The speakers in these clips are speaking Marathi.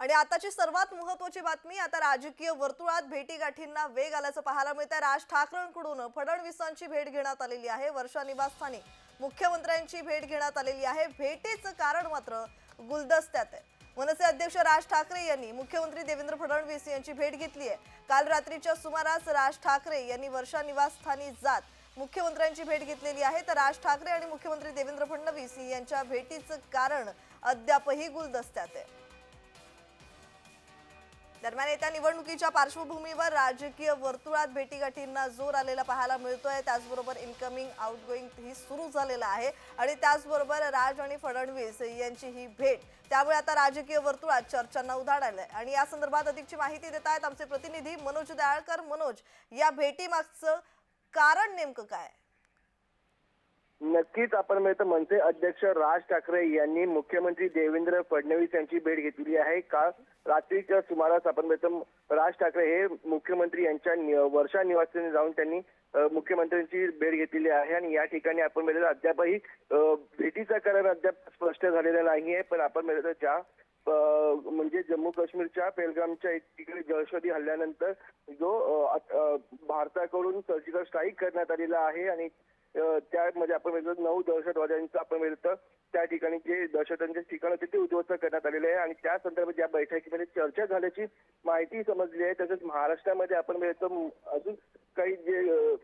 आणि आताची सर्वात महत्वाची बातमी आता राजकीय वर्तुळात भेटीगाठींना वेग आल्याचं पाहायला मिळतंय. राज ठाकरेंकडून फडणवीसांची भेट घेण्यात आलेली आहे. वर्षा निवासस्थानी मुख्यमंत्र्यांची भेट घेण्यात आलेली आहे. भेटीचं कारण मात्र गुलदस्त्यात आहे. मनसे अध्यक्ष राज ठाकरे यांनी मुख्यमंत्री देवेंद्र फडणवीस यांची भेट घेतली आहे. काल रात्रीच्या सुमारास राज ठाकरे यांनी वर्षा निवासस्थानी जात मुख्यमंत्र्यांची भेट घेतलेली आहे. तर राज ठाकरे आणि मुख्यमंत्री देवेंद्र फडणवीस यांच्या भेटीचं कारण अद्यापही गुलदस्त्यात आहे. दरम्यान येत्या निवडणुकीच्या पार्श्वभूमीवर राजकीय वर्तुळात भेटीगाठींना जोर आलेला पाहायला मिळतोय. त्याचबरोबर इनकमिंग आउटगोईंग ही सुरू झालेलं आहे. आणि त्याचबरोबर राज आणि फडणवीस यांची ही भेट. त्यामुळे आता राजकीय वर्तुळात चर्चांना उधाण आलंय. आणि या संदर्भात अधिकची माहिती देत आहेत आमचे प्रतिनिधी मनोज दयाळकर. मनोज या भेटीमागचं कारण नेमकं काय? नक्कीच आपण मिळतं मनसे अध्यक्ष राज ठाकरे यांनी मुख्यमंत्री देवेंद्र फडणवीस यांची भेट घेतली आहे. काल रात्रीच्या सुमारास आपण मिळतं राज ठाकरे हे मुख्यमंत्री यांच्या वर्षा निवासस्थानी जाऊन त्यांनी मुख्यमंत्र्यांची भेट घेतलेली आहे आणि या ठिकाणी आपण मिळतं अद्यापही भेटीचा कारण अद्याप स्पष्ट झालेलं नाहीये पण आपण मिळतं ज्या म्हणजे जम्मू काश्मीरच्या पेलगामच्या तिकडे दहशती हल्ल्यानंतर जो भारताकडून सर्जिकल स्ट्राईक करण्यात आलेला आहे आणि त्यामध्ये आपण बघितलं नऊ दहशतवाद्यांचं आपण मिळतं त्या ठिकाणी जे दहशतवाद्यांचे ठिकाण होते ते उद्ध्वस्त करण्यात आलेले आहे. आणि त्या संदर्भात या बैठकीमध्ये चर्चा झाल्याची माहिती समजली आहे. तसंच महाराष्ट्रामध्ये आपण बघितलं अजून काही जे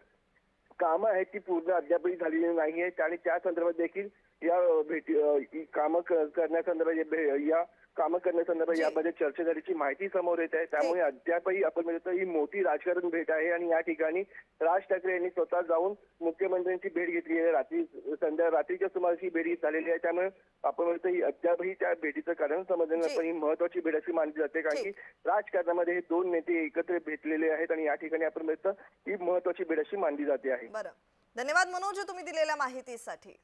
कामं आहेत ती पूर्ण अद्यापही झालेली नाही आहेत. आणि त्या संदर्भात देखील या भेटी ही कामं करण्यासंदर्भात या कामं करण्यासंदर्भात. यामध्ये चर्चा झाल्याची माहिती समोर येत आहे. त्यामुळे अद्यापही आपण म्हणतो ही मोठी राजकारण भेट आहे आणि या ठिकाणी राज ठाकरे यांनी स्वतः जाऊन मुख्यमंत्र्यांची भेट घेतली आहे. रात्री संध्या रात्रीच्या सुमारास ही भेट झालेली आहे. त्यामुळे आपण म्हणतो ही अद्यापही त्या भेटीचं कारण समजलं. पण ही महत्वाची भेट अशी मानली जाते. कारण की राजकारणामध्ये हे दोन नेते एकत्र भेटलेले आहेत आणि या ठिकाणी आपण म्हणतो ही महत्वाची भेट अशी मानली जाते आहे. बरं. धन्यवाद मनोज तुम्ही दिलेल्या माहितीसाठी.